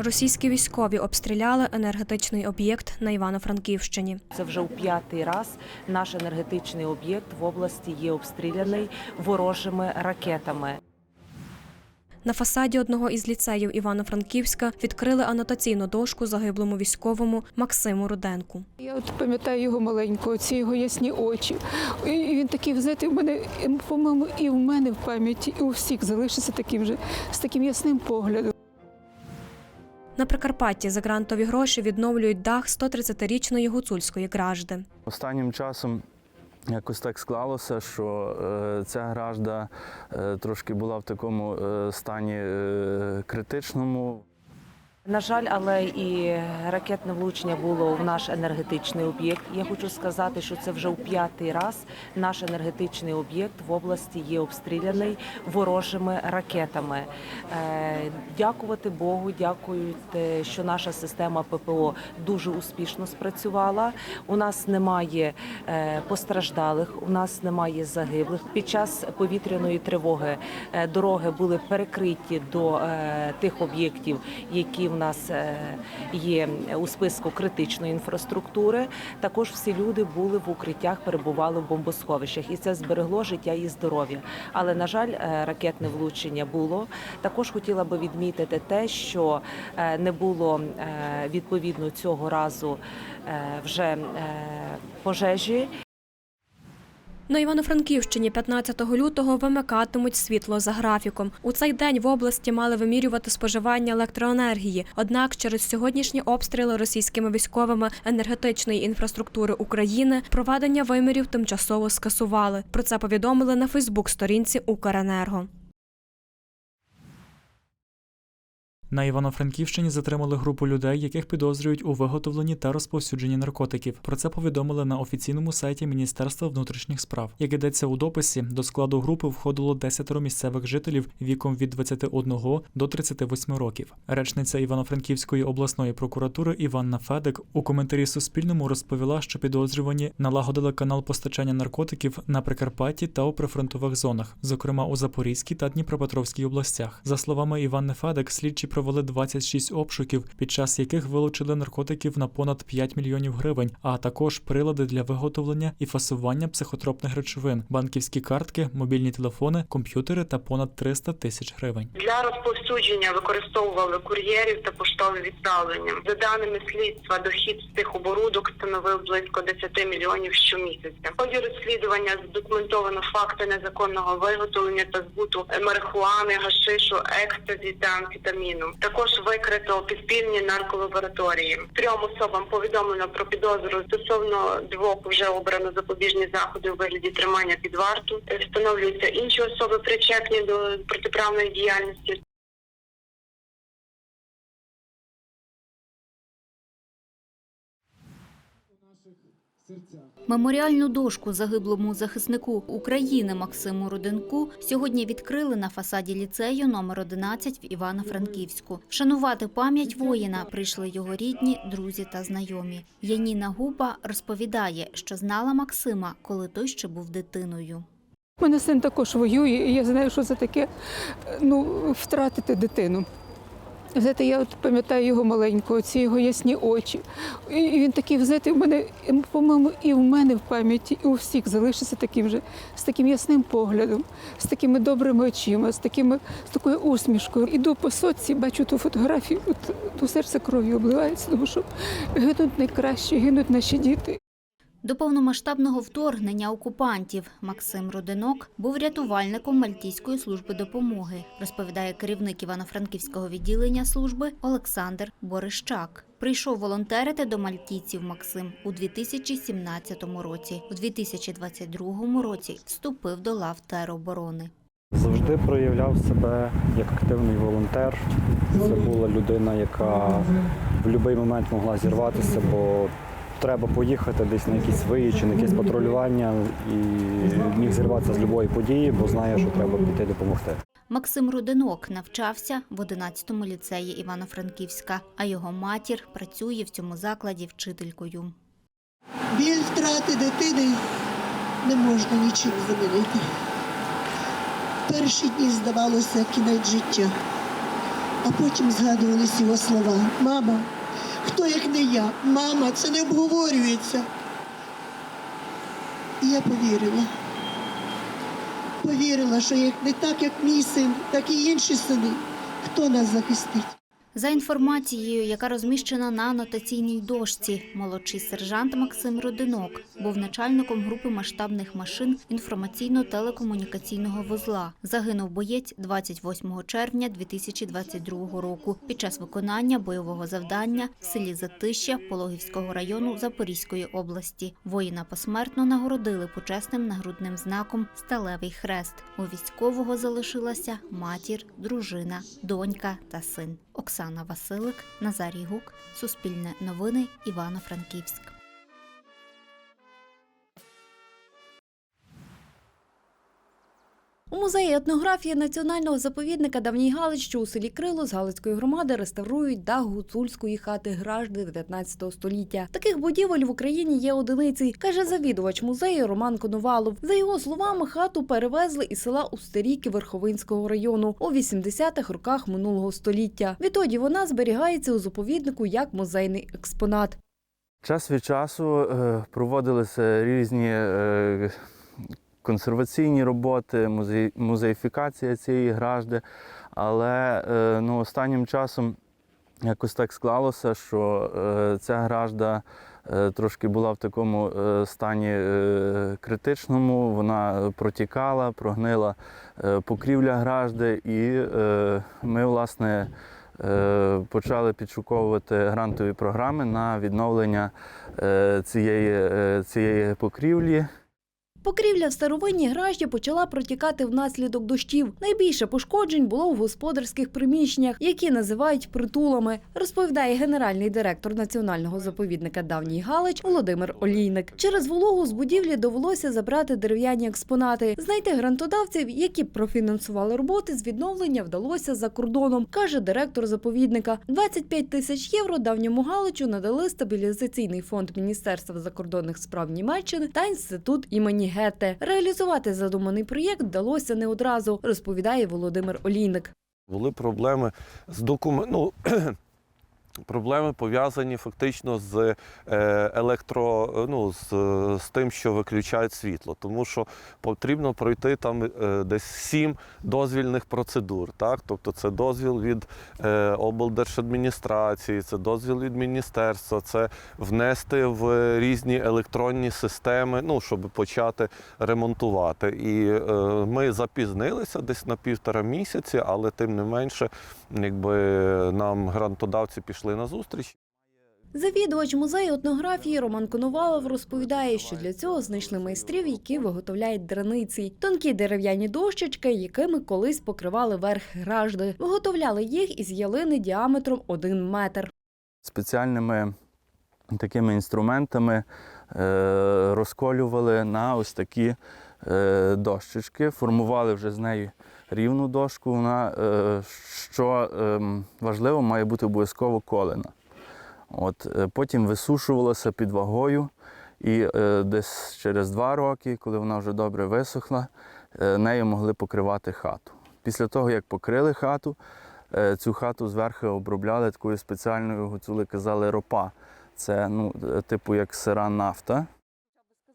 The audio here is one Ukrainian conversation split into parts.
Російські військові обстріляли енергетичний об'єкт на Івано-Франківщині. Це вже у п'ятий раз наш енергетичний об'єкт в області є обстріляний ворожими ракетами. На фасаді одного із ліцеїв Івано-Франківська відкрили анотаційну дошку загиблому військовому Максиму Руденку. Я от пам'ятаю його маленького, ці його ясні очі. І він такий, знаєте, в мене, по-моєму, і в мене в пам'яті, і у всіх залишиться таким же, з таким ясним поглядом. На Прикарпатті за грантові гроші відновлюють дах 130-річної гуцульської гражди. Останнім часом якось так склалося, що е, ця гражда е, трошки була в такому е, стані критичному. На жаль, але і ракетне влучення було в наш енергетичний об'єкт. Я хочу сказати, що це вже у п'ятий раз наш енергетичний об'єкт в області є обстріляний ворожими ракетами. Е, Дякувати Богу, дякують, що наша система ППО дуже успішно спрацювала. У нас немає е, постраждалих, у нас немає загиблих. Під час повітряної тривоги е, дороги були перекриті до тих об'єктів, які в нас е, є у списку критичної інфраструктури. Також всі люди були в укриттях, перебували в бомбосховищах, і це зберегло життя і здоров'я. Але на жаль, е, ракетне влучення було. Також хотіла би відмітити те, що е, не було відповідно цього разу вже пожежі. На Івано-Франківщині 15 лютого вимикатимуть світло за графіком. У цей день в області мали вимірювати споживання електроенергії. Однак через сьогоднішні обстріли російськими військовими енергетичної інфраструктури України проведення вимірів тимчасово скасували. Про це повідомили на Фейсбук-сторінці Укренерго. На Івано-Франківщині затримали групу людей, яких підозрюють у виготовленні та розповсюдженні наркотиків. Про це повідомили на офіційному сайті Міністерства внутрішніх справ. Як йдеться у дописі, до складу групи входило 10 місцевих жителів віком від 21 до 38 років. Речниця Івано-Франківської обласної прокуратури Іванна Федик у коментарі Суспільному розповіла, що підозрювані налагодили канал постачання наркотиків на Прикарпатті та у прифронтових зонах, зокрема у Запорізькій та Дніпропетровській областях. За словами Іванни Федик, слідчі провели 26 обшуків, під час яких вилучили наркотиків на понад 5 мільйонів гривень, а також прилади для виготовлення і фасування психотропних речовин, банківські картки, мобільні телефони, комп'ютери та понад 300 тисяч гривень. Для розповсюдження використовували кур'єрів та поштове відправлення. За даними слідства, дохід з цих оборудок становив близько 10 мільйонів щомісяця. В ході розслідування задокументовано факти незаконного виготовлення та збуту марихуани, гашишу, екстазі та амфетаміну. Також викрито підпільні нарколабораторії. Трьом особам повідомлено про підозру стосовно двох вже обрано запобіжні заходи у вигляді тримання під варту. Встановлюються інші особи причетні до протиправної діяльності. Меморіальну дошку загиблому захиснику України Максиму Руденку сьогодні відкрили на фасаді ліцею номер 11 в Івано-Франківську. Вшанувати пам'ять воїна прийшли його рідні, друзі та знайомі. Яніна Губа розповідає, що знала Максима, коли той ще був дитиною. У мене син також воює, і я знаю, що це таке ну, втратити дитину. Знаєте, я от пам'ятаю його маленького, ці його ясні очі. І він такий, знаєте, в мене, по-моєму, і в мене в пам'яті, і у всіх залишиться таким же, з таким ясним поглядом, з такими добрими очима, з, такими, з такою усмішкою. Іду по соці, бачу ту фотографію, от, до серця кров'ю обливається, тому що гинуть найкращі, гинуть наші діти. До повномасштабного вторгнення окупантів Максим Рудинок був рятувальником Мальтійської служби допомоги, розповідає керівник Івано-Франківського відділення служби Олександр Борищак. Прийшов волонтерити до мальтійців Максим у 2017 році. У 2022 році вступив до лав тероборони. Завжди проявляв себе як активний волонтер. Це була людина, яка в будь-який момент могла зірватися, бо треба поїхати десь на якісь свої чи на якесь патрулювання і міг зірватися з будь-якої події, бо знає, що треба піти допомогти. Максим Рудинок навчався в 11-му ліцеї Івано-Франківська, а його матір працює в цьому закладі вчителькою. Біль втрати дитини не можна нічим замінити. Перші дні здавалося кінець життя, А потім згадувались його слова. Мама, хто як не я? Мама, це не обговорюється. І я повірила. Повірила, що як не так, як мій син, так і інші сини. Хто нас захистить? За інформацією, яка розміщена на анотаційній дошці, молодший сержант Максим Родинок був начальником групи масштабних машин інформаційно-телекомунікаційного вузла. Загинув боєць 28 червня 2022 року під час виконання бойового завдання в селі Затища Пологівського району Запорізької області. Воїна посмертно нагородили почесним нагрудним знаком Сталевий хрест. У військового залишилася матір, дружина, донька та син. Оксана Василик, Назарій Гук, Суспільне новини, Івано-Франківськ. У музеї етнографії національного заповідника Давній Галич, що у селі Крило з Галицької громади реставрують дах гуцульської хати Гражди 19 століття. Таких будівель в Україні є одиниці, каже завідувач музею Роман Коновалов. За його словами, хату перевезли із села Устеріки Верховинського району у 80-х роках минулого століття. Відтоді вона зберігається у заповіднику як музейний експонат. Час від часу е, проводилися різні е, консерваційні роботи, музей, музеїфікація цієї гражди, але е, ну, останнім часом якось так склалося, що е, ця гражда е, трошки була в такому стані критичному, вона протікала, прогнила покрівля гражди, і ми, власне, почали підшуковувати грантові програми на відновлення цієї, цієї покрівлі. Покрівля в старовинній гражді почала протікати внаслідок дощів. Найбільше пошкоджень було в господарських приміщеннях, які називають притулами, розповідає генеральний директор національного заповідника Давній Галич Володимир Олійник. Через вологу з будівлі довелося забрати дерев'яні експонати. Знайти грантодавців, які профінансували роботи з відновлення, вдалося за кордоном, каже директор заповідника. 25 тисяч євро давньому Галичу надали стабілізаційний фонд Міністерства закордонних справ Німеччини та інститут імені Гете. Реалізувати задуманий проєкт вдалося не одразу, розповідає Володимир Олійник. Були проблеми з документом. Ну, Проблеми пов'язані фактично з е, електро, ну, з, з тим, що виключають світло, тому що потрібно пройти там е, десь сім дозвільних процедур. Так? Тобто це дозвіл від е, облдержадміністрації, це дозвіл від міністерства, це внести в різні електронні системи, ну, щоб почати ремонтувати. І е, ми запізнилися десь на півтора місяці, але тим не менше, якби нам грантодавці пішли на зустріч. Завідувач музею етнографії Роман Коновалов розповідає, що для цього знайшли майстрів, які виготовляють драниці, тонкі дерев'яні дощечки, якими колись покривали верх гражди. Виготовляли їх із ялини діаметром 1 метр. спеціальними такими інструментами е, розколювали на ось такі е, дощечки, формували вже з нею рівну дошку. Вона, е, що е, важливо, має бути обов'язково колена. От, е, потім висушувалася під вагою, і е, десь через два роки, коли вона вже добре висохла, нею могли покривати хату. Після того, як покрили хату, Цю хату зверху обробляли такою спеціальною, гуцули казали, ропа. Це ну, типу як сира нафта.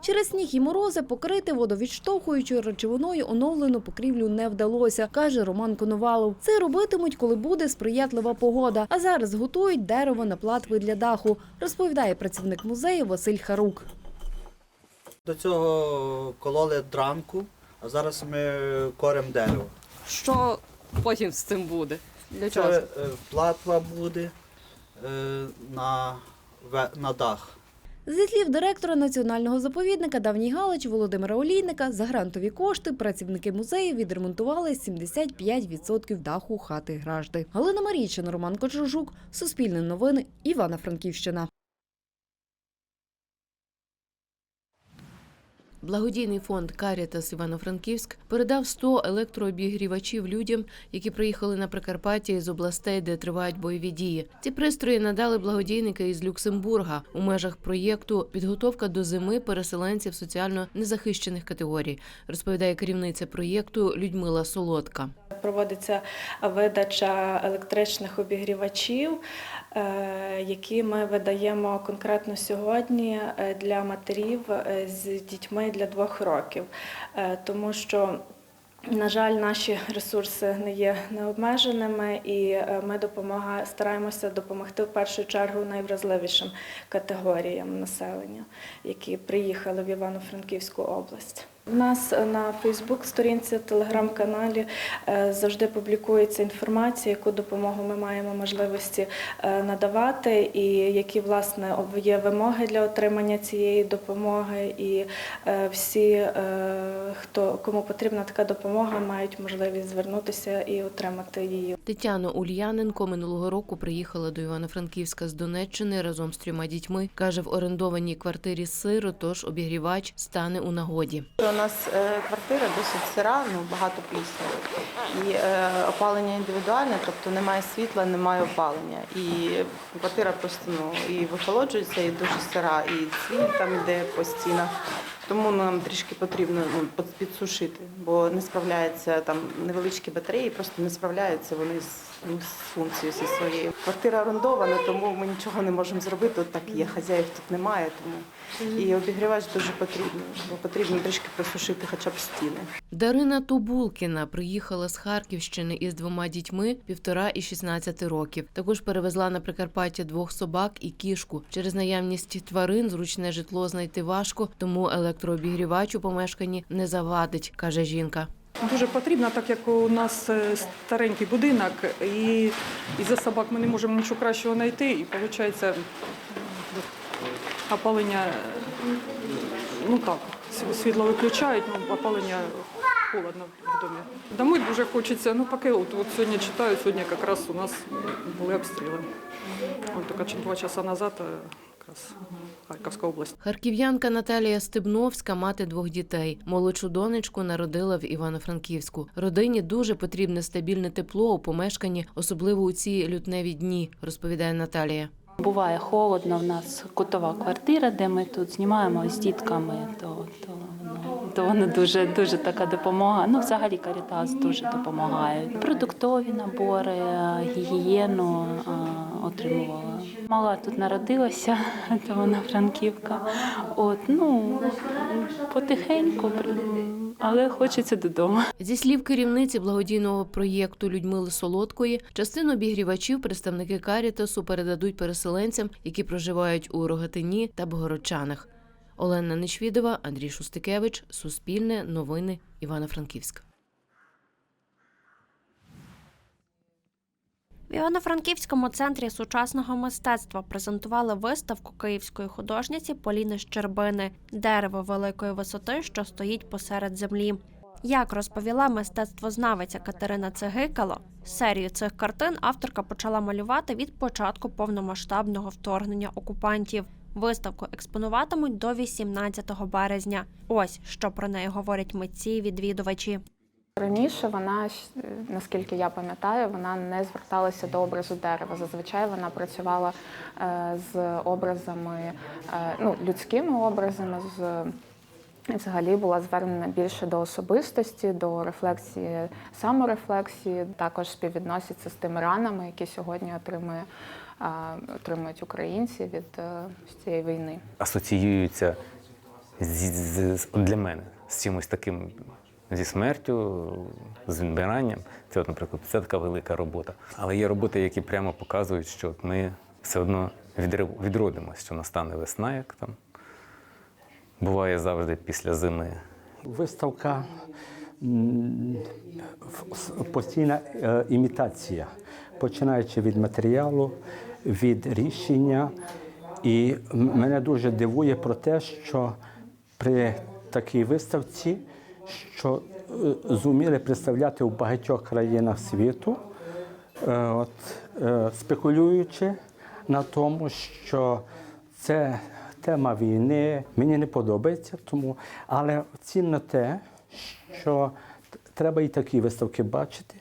Через сніг і морози покрити водовідштовхуючою речовиною оновлену покрівлю не вдалося, каже Роман Коновалов. Це робитимуть, коли буде сприятлива погода. А зараз готують дерево на платви для даху, розповідає працівник музею Василь Харук. До цього кололи дранку, а зараз ми коремо дерево. Що потім з цим буде? Для чого? Це платва буде е, на, на дах. Зі слів директора національного заповідника Давній Галич Володимира Олійника, за грантові кошти працівники музею відремонтували 75% даху хати Гражди. Галина Марійчина, Роман Кочержук, Суспільне новини, Івано-Франківщина. Благодійний фонд Карітас Івано-Франківськ передав 100 електрообігрівачів людям, які приїхали на Прикарпаття із областей, де тривають бойові дії. Ці пристрої надали благодійники із Люксембурга у межах проєкту Підготовка до зими переселенців соціально незахищених категорій, розповідає керівниця проєкту Людмила Солодка. Проводиться видача електричних обігрівачів, які ми видаємо конкретно сьогодні е, для матерів е, з дітьми для двох років, Е, тому що. На жаль, наші ресурси не є необмеженими, і е, ми допомага, стараємося допомогти в першу чергу найвразливішим категоріям населення, які приїхали в Івано-Франківську область. У нас на Фейсбук-сторінці, телеграм-каналі е, завжди публікується інформація, яку допомогу ми маємо можливості е, надавати, і які власне є вимоги для отримання цієї допомоги. І е, всі, е, хто кому потрібна така допомога, мають можливість звернутися і отримати її. Тетяна Ульяненко минулого року приїхала до Івано-Франківська з Донеччини разом з трьома дітьми. каже, в орендованій квартирі сиро, тож обігрівач стане у нагоді. У нас е, квартира досить сира, ну багато плісняви. І е, опалення індивідуальне, тобто немає світла, немає опалення. І квартира просто ну, і вихолоджується, і дуже сира, і цвіль там йде по стінах. Тому нам трішки потрібно ну, під- підсушити, бо не справляються там невеличкі батареї, просто не справляються вони з, з зі своєю. Квартира орендована, тому ми нічого не можемо зробити. От так є, хазяїв тут немає, тому і обігрівач дуже потрібний, бо потрібно трішки просушити хоча б стіни. Дарина Тубулкіна приїхала з Харківщини із двома дітьми півтора і 16 років. Також перевезла на Прикарпаття двох собак і кішку. Через наявність тварин зручне житло знайти важко, тому електрообігрівач у помешканні не завадить, каже жінка. Дуже потрібно, так як у нас е, старенький будинок, і, і за собак ми не можемо нічого кращого знайти, і виходить опалення, е, ну так, світло виключають, ну опалення холодно в домі. Домой дуже хочеться, ну поки от, от сьогодні читаю, сьогодні якраз у нас були обстріли. От тільки два часа назад е, якраз Харківська область. Харків'янка Наталія Стебновська, мати двох дітей. Молодшу донечку народила в Івано-Франківську. Родині дуже потрібне стабільне тепло у помешканні, особливо у ці лютневі дні, розповідає Наталія. Буває холодно, в нас кутова квартира, де ми тут знімаємо з дітками, то, то, то воно дуже, дуже така допомога. Ну, взагалі Карітас дуже допомагає. Продуктові набори, гігієну отримувала. Мала тут народилася, то вона франківка. От, ну, потихеньку, але хочеться додому. Зі слів керівниці благодійного проєкту Людмили Солодкої, частину обігрівачів представники Карітасу передадуть переселенцям, які проживають у Рогатині та Богородчанах. Олена Нечвідова, Андрій Шустикевич, Суспільне, Новини, Івано-Франківськ. В Івано-Франківському центрі сучасного мистецтва презентували виставку київської художниці Поліни Щербини Дерево великої висоти, що стоїть посеред землі. Як розповіла мистецтвознавиця Катерина Цегикало, серію цих картин авторка почала малювати від початку повномасштабного вторгнення окупантів. Виставку експонуватимуть до 18 березня. Ось що про неї говорять митці і відвідувачі. Раніше вона, наскільки я пам'ятаю, вона не зверталася до образу дерева. Зазвичай вона працювала е, з образами, е, ну, людськими образами, з взагалі була звернена більше до особистості, до рефлексії, саморефлексії. Також співвідноситься з тими ранами, які сьогодні отримує, отримують українці від е, цієї війни. асоціюються з, з- з- для мене з чимось таким зі смертю, з відбиранням. Це, от, наприклад, це така велика робота. Але є роботи, які прямо показують, що от ми все одно відродимося, що настане весна, як там буває завжди після зими. Виставка постійна е, імітація, починаючи від матеріалу, від рішення. І мене дуже дивує про те, що при такій виставці, що е, зуміли представляти в багатьох країнах світу, е, от, е, спекулюючи на тому, що це тема війни мені не подобається, тому але цінно те, що треба і такі виставки бачити.